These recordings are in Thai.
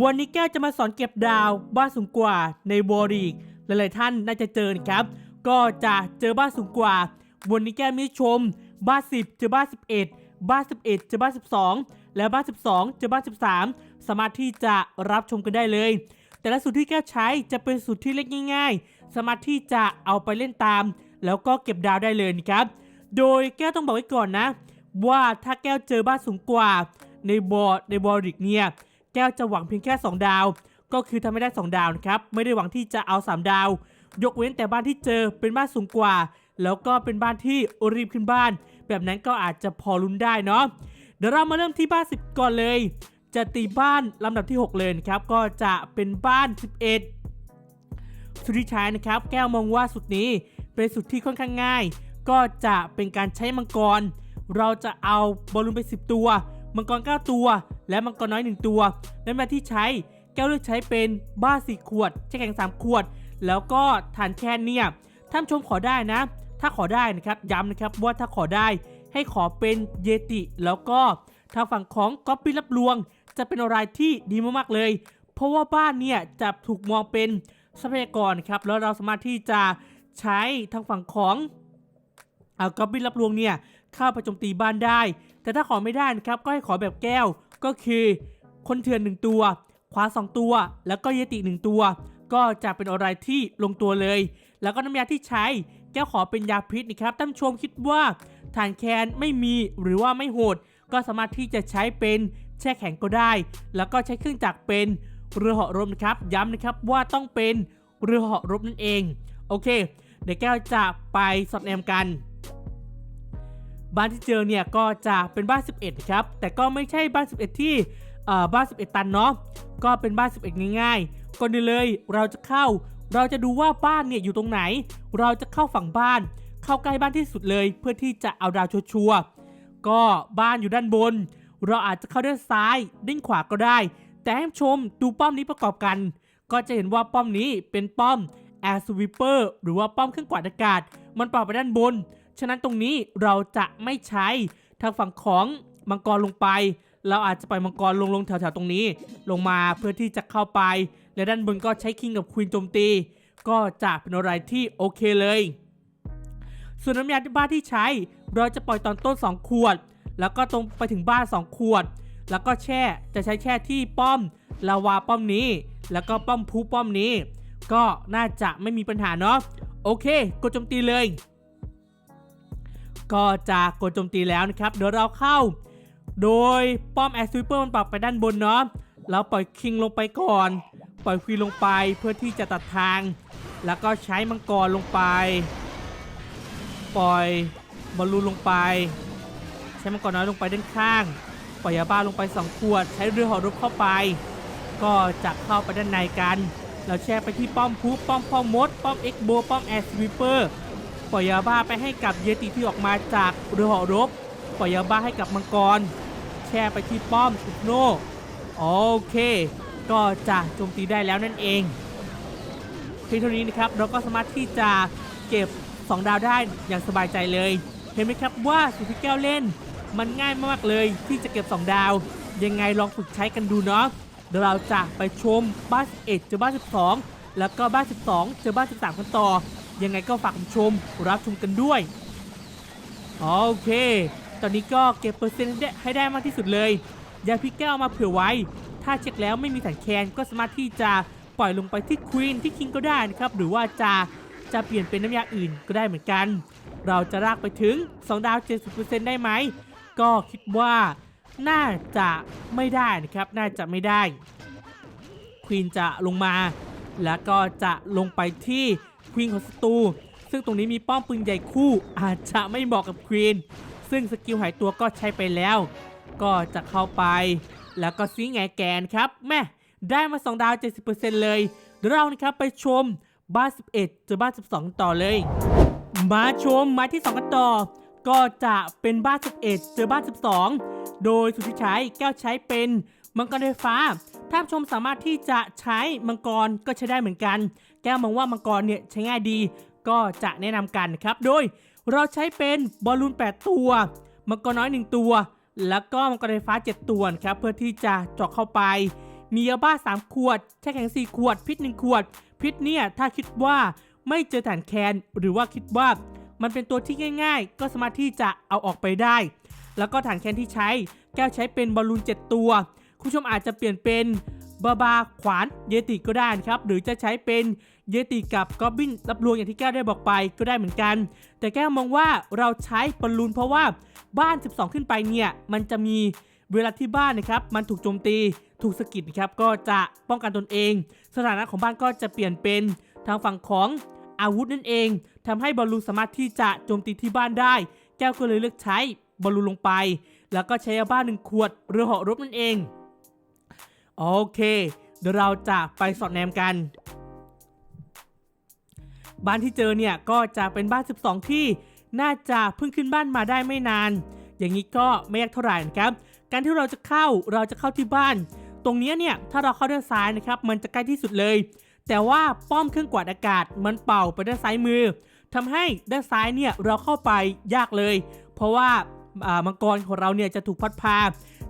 วันนี้แก้วจะมาสอนเก็บดาวบ้านสูงกว่าในวอรีกหลายๆท่านน่าจะเจอครับ ก็จะเจอบ้านสูงกว่า วันนี้แก้วมีชม บ้าน 10 เจอบ้าน 11 บ้าน 11 เจอบ้าน 12 และบ้าน 12 เจอบ้าน 13 สามารถที่จะรับชมกันได้เลย แต่ละสูตรที่แก้วใช้จะเป็นสูตรที่เล็กง่าย ๆ สามารถที่จะเอาไปเล่นตาม แล้วก็เก็บดาวได้เลยนะครับ โดยแก้วต้องบอกไว้ก่อนนะ ว่าถ้าแก้วเจอบ้านสูงกว่าในบอร์ดในบอริกเนี่ย แก้วจะหวังเพียงแค่ 2 ดาว ก็คือทำไม่ได้ 2 ดาวนะครับ ไม่ได้หวังที่จะเอา 3 ดาว ยกเว้นแต่บ้านที่เจอเป็นบ้านสูงกว่า แล้วก็เป็นบ้านที่รีบขึ้นบ้าน แบบนั้นก็อาจจะพอลุ้นได้เนาะ เดี๋ยวเรามาเริ่มที่บ้าน 10 ก่อนเลย จะตีบ้านลำดับที่ 6 เลยนะครับ ก็จะเป็นบ้าน 11 สุดที่ใช้นะครับ แก้วมองว่าสุดนี้เป็นสุดที่ค่อนข้างง่าย ก็จะเป็นการใช้มังกร เราจะเอาบอลลูนไป 10 ตัว มังกร 9 ตัว และมังกรน้อย 1 ตัวและมาที่ใช้แก้วเลือกใช้เป็นบ้า4ขวดแช่แข็ง3ขวด แล้วก็ฐานแคนเนี่ยท่านชมขอได้นะ ถ้าขอได้นะครับย้ำนะครับว่าถ้าขอได้ให้ขอเป็นเยติ แล้วก็ทางฝั่งของก๊อปปี้รับลวง จะเป็นอะไรที่ดีมากๆเลย เพราะว่าบ้านเนี่ยจะถูกมองเป็นทรัพยากรครับแล้วเราสามารถที่จะใช้ทางฝั่งของเอาก๊อปปี้รับลวงเนี่ยเข้าไปโจมตีบ้านได้ แต่ถ้าขอไม่ได้นะครับก็ให้ขอแบบแก้ว ก็คือคนเถื่อนหนึ่งตัว ขวาสองตัว แล้วก็เยติหนึ่งตัว ก็จะเป็นอะไรที่ลงตัวเลย แล้วก็น้ำยาที่ใช้แก้วขอเป็นยาพิษนะครับท่านชมคิดว่าฐานแคนไม่มีหรือว่าไม่โหด ก็สามารถที่จะใช้เป็นแช่แข็งก็ได้ แล้วก็ใช้เครื่องจักรเป็นเรือเหาะรบนะครับ ย้ำนะครับว่าต้องเป็นเรือเหาะรบนั่นเอง โอเค เดี๋ยวแก้วจะไปสอดแนมกัน บ้านที่เจอเนี่ยก็จะเป็นบ้าน 11 ครับ แต่ก็ไม่ใช่บ้าน 11 ที่เอ่อบ้าน 11 ตันเนาะก็เป็นบ้าน 11 ง่ายๆก่อนอื่นเลยเราจะเข้า เราจะดูว่าบ้านเนี่ยอยู่ตรงไหน เราจะเข้าฝั่งบ้าน เข้าใกล้บ้านที่สุดเลย เพื่อที่จะเอาดาวชัวร์ก็บ้านอยู่ด้านบน เราอาจจะเข้าด้านซ้ายด้านขวาก็ได้ แต่ให้ชมดูป้อมนี้ประกอบกัน ก็จะเห็นว่าป้อมนี้เป็นป้อม Air Sweeper หรือว่าป้อมเครื่องกวาดอากาศ มันปรับไปด้านบน ฉะนั้นตรงนี้เราจะไม่ใช้ทางฝั่งของมังกรลงไป เราอาจจะปล่อยมังกรลงลงแถวๆตรงนี้ ลงมาเพื่อที่จะเข้าไป และด้านบนก็ใช้คิงกับควีนโจมตี ก็จะเป็นอะไรที่โอเคเลย ส่วนน้ำยาที่บ้านที่ใช้ เราจะปล่อยตอนต้น 2 ขวด แล้วก็ตรงไปถึงบ้าน 2 ขวด แล้วก็แช่จะใช้แช่ที่ป้อมลาวาป้อมนี้ แล้วก็ป้อมพูป้อมนี้ ก็น่าจะไม่มีปัญหาเนาะโอเคกดโจมตีเลย ก็จะกดโจมตีแล้วนะครับเดี๋ยวเราเข้า โดยป้อมแอสซูเปอร์มันปรับไปด้านบนเนาะเราปล่อยคิงลงไปก่อน ปล่อยควีนลงไปเพื่อที่จะตัดทาง แล้วก็ใช้มังกรลงไป ปล่อยบอลลูนลงไป ใช้มังกรน้อยลงไปด้านข้าง ปล่อยยาบ้าลงไป 2 ขวด ใช้เรือหอรบเข้าไป ก็จะเข้าไปด้านในกัน เราแช่ไปที่ป้อมพุป้อมพ่อมด ป้อมเอ็กโบป้อมแอสวิเปอร์ ปล่อยยาบ้าไปให้กับเยติที่ออกมาจากเรือหอรบ ปล่อยยาบ้าให้กับมังกร แช่ไปที่ป้อมอุกโนโอเค ก็จะโจมตีได้แล้วนั่นเองเพียงเท่านี้นะครับเราก็สามารถที่จะเก็บ 2 ดาวได้อย่างสบายใจเลย เห็นไหมครับว่าสุดที่แก้วเล่น มันง่ายมากเลยที่จะเก็บ 2 ดาว ยังไงลองฝึกใช้กันดูเนาะเดี๋ยวเราจะไปชมบ้าน11เจอบ้าน12 แล้วก็บ้าน12 เจอบ้าน13กันต่อ ยังไงก็ฝากชมรับชมกันด้วย โอเค ตอนนี้ก็เก็บเปอร์เซ็นต์ให้ได้มากที่สุดเลย ยาพี่แก้วมาเผื่อไว้ ถ้าเช็คแล้วไม่มีสันแคนก็สามารถที่จะปล่อยลงไปที่ควีนที่คิงก็ได้นะครับ หรือว่าจะจะเปลี่ยนเป็นน้ำยาอื่นก็ได้เหมือนกัน เราจะลากไปถึง 2 ดาว 70%ได้ไหม ก็คิดว่าน่าจะไม่ได้นะครับ น่าจะไม่ได้ ควีนจะลงมา แล้วก็จะลงไปที่ ควีนของศัตรูซึ่งตรงนี้มีป้อมปืนใหญ่คู่อาจจะไม่เหมาะกับควีนซึ่งสกิลหายตัวก็ใช้ไปแล้ว ก็จะเข้าไป แล้วก็ซีแงแกนครับแม่ได้มา 2 ดาว 70%เลยเดี๋ยวเรานะครับไปชมบ้าน 11เจอบ้าน 12 ต่อเลย มาชมม้ที่ 2 กันต่อ ก็จะเป็นบ้าน 11 เจอบ้าน 12 โดยสุทธิชัยแก้วใช้เป็นมังกรไฟฟ้า ท่านชมสามารถที่จะใช้มังกรก็ใช้ได้เหมือนกัน แก้วมองว่ามังกรเนี่ยใช้ง่ายดี ก็จะแนะนำกันนะครับ โดยเราใช้เป็นบอลลูน 8 ตัว มังกรน้อย 1 ตัว แล้วก็มังกรไฟฟ้า 7 ตัวครับเพื่อที่จะเจาะเข้าไป มียาบ้า 3 ขวดแช่แข็ง 4 ขวด พิษ 1 ขวด พิษเนี่ยถ้าคิดว่าไม่เจอฐานแคนหรือว่าคิดว่ามันเป็นตัวที่ง่าย ๆ ก็สามารถที่จะเอาออกไปได้ แล้วก็ฐานแคนที่ใช้ แก้วใช้เป็นบอลลูน 7 ตัว คุณผู้ชมอาจจะเปลี่ยนเป็น บาบาขวานเยติก็ได้นะครับ หรือจะใช้เป็นเยติกับกอบบินรับรวงอย่างที่แก้วได้บอกไปก็ได้เหมือนกัน แต่แก้วมองว่าเราใช้บอลลูนเพราะว่าบ้าน 12 ขึ้นไปเนี่ย มันจะมีเวลาที่บ้านนะครับ มันถูกโจมตีถูกสะกิดนะครับก็จะป้องกันตนเอง สถานะของบ้านก็จะเปลี่ยนเป็นทางฝั่งของอาวุธนั่นเองทำให้บอลลูนสามารถที่จะโจมตีที่บ้านได้ แก้วก็เลยเลือกใช้บอลลูนลงไป แล้วก็ใช้ยาบ้าหนึ่งขวดเรือเหาะรบนั่นเอง โอเค เดี๋ยวเราจะไปสอดแนมกัน บ้านที่เจอเนี่ยก็จะเป็นบ้าน 12 ที่น่าจะเพิ่งขึ้นบ้านมาได้ไม่นาน อย่างนี้ก็ไม่ยากเท่าไหร่นะครับ การที่เราจะเข้าเราจะเข้าที่บ้าน ตรงนี้เนี่ยถ้าเราเข้าด้านซ้ายนะครับ มันจะใกล้ที่สุดเลย แต่ว่าป้อมเครื่องกวาดอากาศมันเป่าไปด้านซ้ายมือทำให้ด้านซ้ายเนี่ยเราเข้าไปยากเลย เพราะว่ามังกรของเราเนี่ยจะถูกพัดพา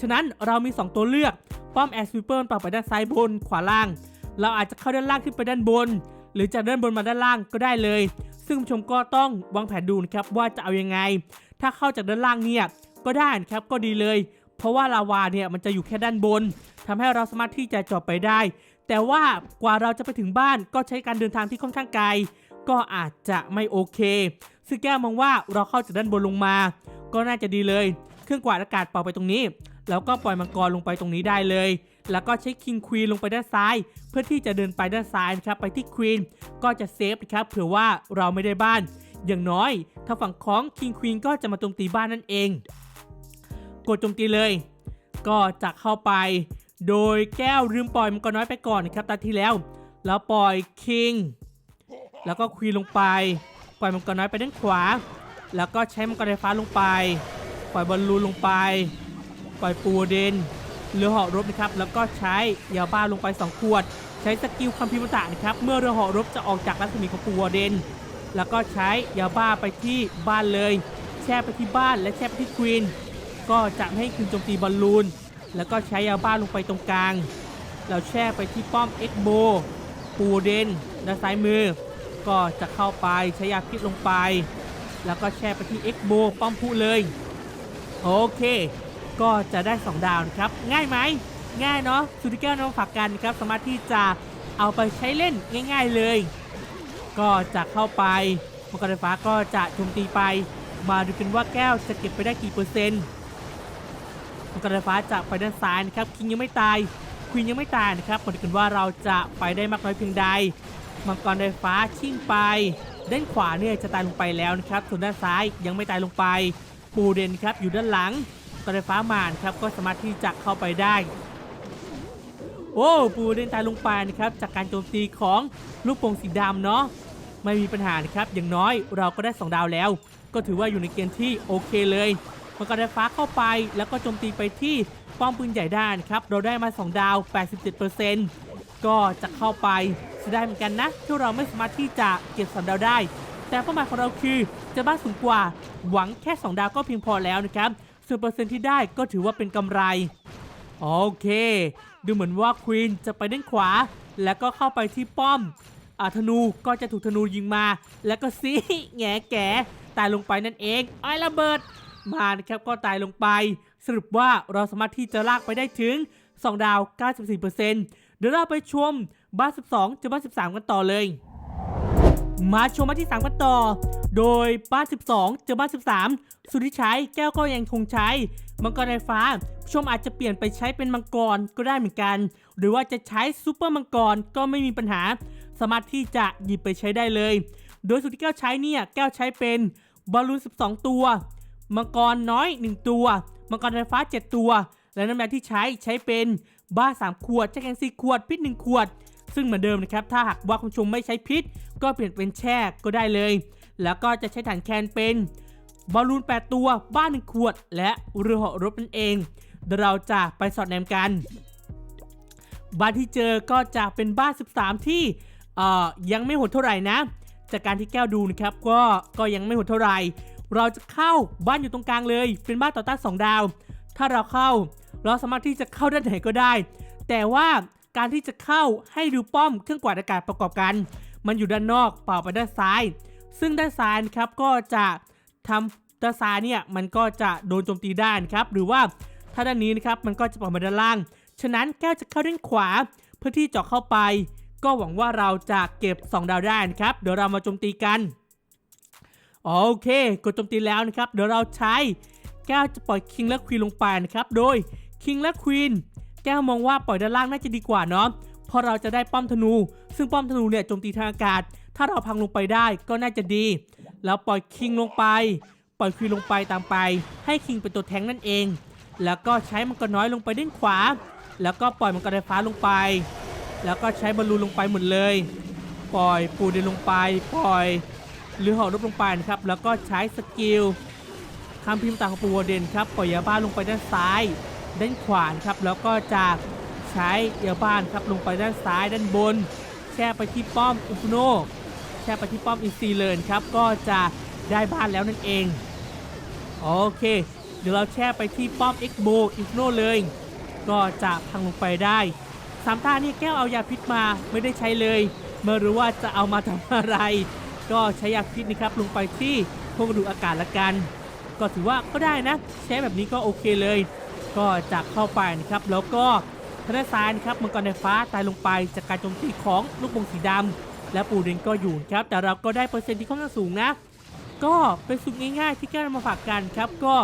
ฉะนั้นเรามี 2 ตัวเลือก ป้อมแอสวิเปิลเป่าไปด้านซ้ายบนขวาล่าง เราอาจจะเข้าด้านล่างขึ้นไปด้านบน หรือจากด้านบนมาด้านล่างก็ได้เลย ซึ่งผู้ชมก็ต้องวางแผนดูนะครับว่าจะเอายังไง ถ้าเข้าจากด้านล่างเนี่ยก็ได้นะครับก็ดีเลย เพราะว่าลาวาเนี่ยมันจะอยู่แค่ด้านบนทำให้เราสามารถที่จะจาะไปได้ แต่ว่ากว่าเราจะไปถึงบ้านก็ใช้การเดินทางที่ค่อนข้างไกล ก็อาจจะไม่โอเค ซึ่งแก้มองว่าเราเข้าจากด้านบนลงมา ก็น่าจะดีเลย เครื่องกวาดอากาศเป่าไปตรงนี้ แล้วก็ปล่อยมังกรลงไปตรงนี้ได้เลย แล้วก็ใช้คิงควีนลงไปด้านซ้าย เพื่อที่จะเดินไปด้านซ้ายนะครับไปที่ควีนก็จะเซฟนะครับเผื่อว่าเราไม่ได้บ้าน อย่างน้อยถ้าฝั่งของคิงควีนก็จะมาโจมตีบ้านนั่นเอง กดโจมตีเลย ก็จะเข้าไป โดยแก้วลืมปล่อยมังกรน้อยไปก่อนนะครับตาที่แล้ว แล้วปล่อยคิงแล้วก็ควีนลงไป ปล่อยมังกรน้อยไปด้านขวา แล้วก็ใช้มังกรไฟฟ้าลงไป ปล่อยบอลลูนลงไป ปล่อยปูเดนเรือเหาะรบนะครับแล้วก็ใช้ยาบ้าลงไป 2 ขวด ใช้สกิลคัมพิมตะนะครับเมื่อเรือเหาะรบจะออกจากรัศมีของปูเดนแล้วก็ใช้ยาบ้าไปที่บ้านเลย แช่ไปที่บ้านและแช่ไปที่ควีนก็จะให้คืนโจมตีบอลลูนแล้วก็ใช้ยาบ้าลงไปตรงกลาง เราแช่ไปที่ป้อมเอ็กโบปูเดนด้านซ้ายมือ ก็จะเข้าไปใช้ยาพิษลงไป แล้วก็แช่ไปที่เอ็กโบป้อมผู้เลย โอเค ก็จะได้ 2 ดาวนะครับง่ายไหมง่ายเนาะสุดิแก้วน้องฝากกันครับสามารถที่จะเอาไปใช้เล่นง่าย ๆเลย ก็จะเข้าไปมังกรไฟฟ้าก็จะโจมตีไป มาดูกันว่าแก้วจะเก็บไปได้กี่เปอร์เซ็นต์มังกรไฟฟ้าจะไปด้านซ้ายนะครับคิงยังไม่ตายควีนยังไม่ตายนะครับมาดูกันว่าเราจะไปได้มากน้อยเพียงใดมังกรไฟฟ้าชิ่งไปด้านขวาเนี่ยจะตายลงไปแล้วนะครับส่วนด้านซ้ายยังไม่ตายลงไป ปูเดนครับอยู่ด้านหลัง มังกรไฟฟ้ามานครับก็สามารถที่จะเข้าไปได้ โอ้ปูเดนตายลงไปนะครับจากการโจมตีของลูกโป่งสีดำเนาะไม่มีปัญหานะครับอย่างน้อยเราก็ได้ 2 ดาวแล้ว ก็ถือว่าอยู่ในเกณฑ์ที่โอเคเลยมังกรไฟฟ้าเข้าไปแล้วก็โจมตีไปที่ป้อมปืนใหญ่ด้านครับเราได้มา 2 ดาว 87%ก็จะเข้าไปเสียดายเหมือนกันนะที่เราไม่สามารถที่จะเก็บสามดาวได้ แต่เป้าหมายของเราคือจะบ้านสูงกว่าหวังแค่ 2 ดาวก็เพียงพอแล้วนะครับ ส่วนเปอร์เซ็นต์ที่ได้ก็ถือว่าเป็นกำไร โอเค ดูเหมือนว่าควีนจะไปด้านขวา แล้วก็เข้าไปที่ป้อมอาธนูก็จะถูกธนูยิงมา แล้วก็ซีแงแก่ตายลงไปนั่นเองไอ้ระเบิด มานะครับก็ตายลงไป สรุปว่าเราสามารถที่จะลากไปได้ถึง 2 ดาว 94%เดี๋ยวเราไปชมบ้าน 12 จะบ้าน 13 กันต่อเลย มาชมบ้านที่ 3 กันต่อ โดยบ้าน 12 เจอบ้าน 13 สุริชัย แก้วก็ยังคงใช้ มังกรไฟฟ้า ผู้ชมอาจจะเปลี่ยนไปใช้เป็นมังกรก็ได้เหมือนกัน หรือว่าจะใช้ซูเปอร์มังกรก็ไม่มีปัญหา สามารถที่จะหยิบไปใช้ได้เลย โดยสุดที่แก้วใช้เนี่ยแก้วใช้เป็นบอลลูน 12 ตัว มังกรน้อย 1 ตัว มังกรไฟฟ้า 7 ตัว และน้ำยาที่ใช้ใช้เป็นบ้า3ขวดแช่แข็ง4ขวดพิษ1ขวด ซึ่งเหมือนเดิมนะครับถ้าหากว่าคุณผู้ชมไม่ใช้พิษ ก็เปลี่ยนเป็นแช่ก็ได้เลย แล้วก็จะใช้ฐานแคนเป็นบอลลูน 8 ตัว บ้าน1ขวด และเรือเหาะรบนั่นเองเดี๋ยวเราจะไปสอดแนมกัน บ้านที่เจอก็จะเป็นบ้าน 13 ที่เอ่อยังไม่โหดเท่าไหร่นะ จากการที่แก้วดูนะครับก็ก็ยังไม่โหดเท่าไหร่ เราจะเข้าบ้านอยู่ตรงกลางเลย เป็นบ้านต่อต้าน2ดาว ถ้าเราเข้า เราสามารถที่จะเข้าด้านไหนก็ได้ แต่ว่า การที่จะเข้าให้ดูป้อมเครื่องกวาดอากาศประกอบกัน มันอยู่ด้านนอกเป่าไปด้านซ้าย ซึ่งด้านซ้ายนะครับก็จะทำด้านซ้ายเนี่ยมันก็จะโดนโจมตีได้นะครับหรือว่าถ้าด้านนี้นะครับมันก็จะปล่อยมาด้านล่าง ฉะนั้นแก้วจะเข้าด้านขวาเพื่อที่เจาะเข้าไป ก็หวังว่าเราจะเก็บ 2 ดาวได้นะครับเดี๋ยวเรามาโจมตีกันโอเคกดโจมตีแล้วนะครับเดี๋ยวเราใช้แก้วจะปล่อยคิงและควีนลงไปนะครับโดยคิงและควีน ก้วมองว่าปล่อยด้านล่างน่าจะดีกว่าเนาะเพราะเราจะได้ป้อมธนู ซึ่งป้อมธนูเนี่ยโจมตีทางอากาศ ถ้าเราพังลงไปได้ก็น่าจะดี แล้วปล่อยคิงลงไป ปล่อยควีนลงไปตามไป ให้คิงเป็นตัวแทงนั่นเอง แล้วก็ใช้มังกรน้อยลงไปด้านขวา แล้วก็ปล่อยมังกรไฟฟ้าลงไป แล้วก็ใช้บอลลูนลงไปหมดเลย ปล่อยปูเดินลงไป ปล่อยหรือหอรบลงไปนะครับ แล้วก็ใช้สกิลคำพิมพ์ต่างของปูวเดนครับ ปล่อยยาบ้าลงไปด้านซ้าย ด้านขวานครับแล้วก็จะใช้ยาบ้านครับลงไปด้านซ้ายด้านบน แช่ไปที่ป้อมอุปโนแช่ไปที่ป้อมอินซีเลยครับก็จะได้บ้านแล้วนั่นเองโอเค เดี๋ยวเราแช่ไปที่ป้อม X b o อินโนเลย ก็จะพังลงไปได้สามตานี่แก้วเอายาพิษมาไม่ได้ใช้เลยเมื่อรู้ว่าจะเอามาทำอะไร ก็ใช้ยาพิษนะครับลงไปที่พวกกระดูกอากาศละกัน ก็ถือว่าก็ได้นะ ใช้แบบนี้ก็โอเคเลย ก็จะเข้าไปนะครับแล้วก็ทางด้านซ้ายนะครับมังกรไฟฟ้าตายลงไปจากการโจมตีของลูกบงสีดำและปูเดนก็อยู่ครับแต่เราก็ได้เปอร์เซ็นต์ที่ค่อนข้างสูงนะ ก็เป็นสูตรง่ายๆที่แก้วมาฝากกันครับก็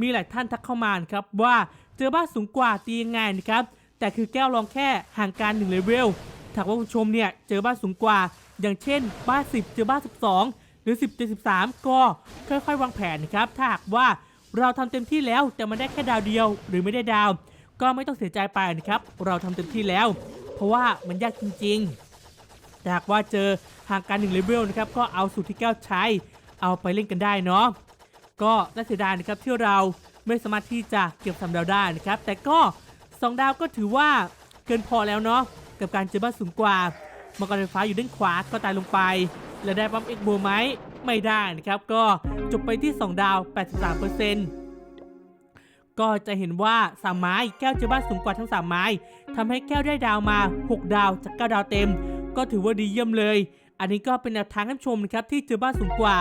มีหลายท่านทักเข้ามาครับว่าเจอบ้านสูงกว่าตียังไงนะครับแต่คือแก้วลองแค่ห่างกัน1เลเวลถ้าว่าคุณชมเนี่ยเจอบ้านสูงกว่า อย่างเช่น บ้าน 10 เจอบ้าน 12 หรือ 10 เจอ 13 ก็ค่อยๆ วางแผนนะครับถ้าหากว่า เราทำเต็มที่แล้วแต่มันได้แค่ดาวเดียว หรือไม่ได้ดาว ก็ไม่ต้องเสียใจไปนะครับ เราทำเต็มที่แล้ว เพราะว่ามันยากจริงๆหากว่าเจอห่างกัน1เลเวลนะครับก็เอาสูตรที่แก้วใช้ เอาไปเล่นกันได้เนาะก็น่าเสียดายนะครับที่เราไม่สามารถที่จะเก็บสามดาวได้นะครับ แต่ก็ 2 ดาวก็ถือว่าเกินพอแล้วเนาะกับการเจอบ้านสูงกว่ามังกรไฟฟ้าอยู่ด้านขวาก็ตายลงไป และได้ปั๊มเอ็กโบไหม ไม่ได้นะครับ ก็จบไปที่ 2 ดาว 83%ก็จะเห็นว่าสามไม้แก้วเจอบ้านสูงกว่าทั้งสามไม้ทำให้แก้วได้ดาวมา 6 ดาวจาก9ดาวเต็ม ก็ถือว่าดีเยี่ยมเลย อันนี้ก็เป็นแนวทางให้ผู้ชมนะครับที่เจอบ้านสูงกว่า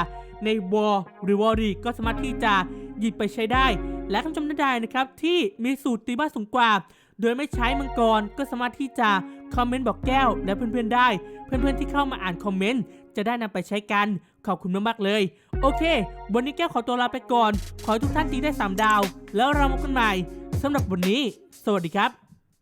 ในวอลหรือวอรีก็สามารถที่จะหยิบไปใช้ได้ และท่านชมท่านใดนะครับที่มีสูตรตีบ้านสูงกว่าโดยไม่ใช้มังกรก็สามารถที่จะคอมเมนต์บอกแก้วและเพื่อนๆได้ เพื่อนๆที่เข้ามาอ่านคอมเมนต์จะได้นำไปใช้กัน ขอบคุณมากๆเลย โอเค วันนี้แก้วขอตัวลาไปก่อน ขอให้ทุกท่านตีได้ 3 ดาว แล้วเรามาพบกันใหม่สำหรับวันนี้ สวัสดีครับ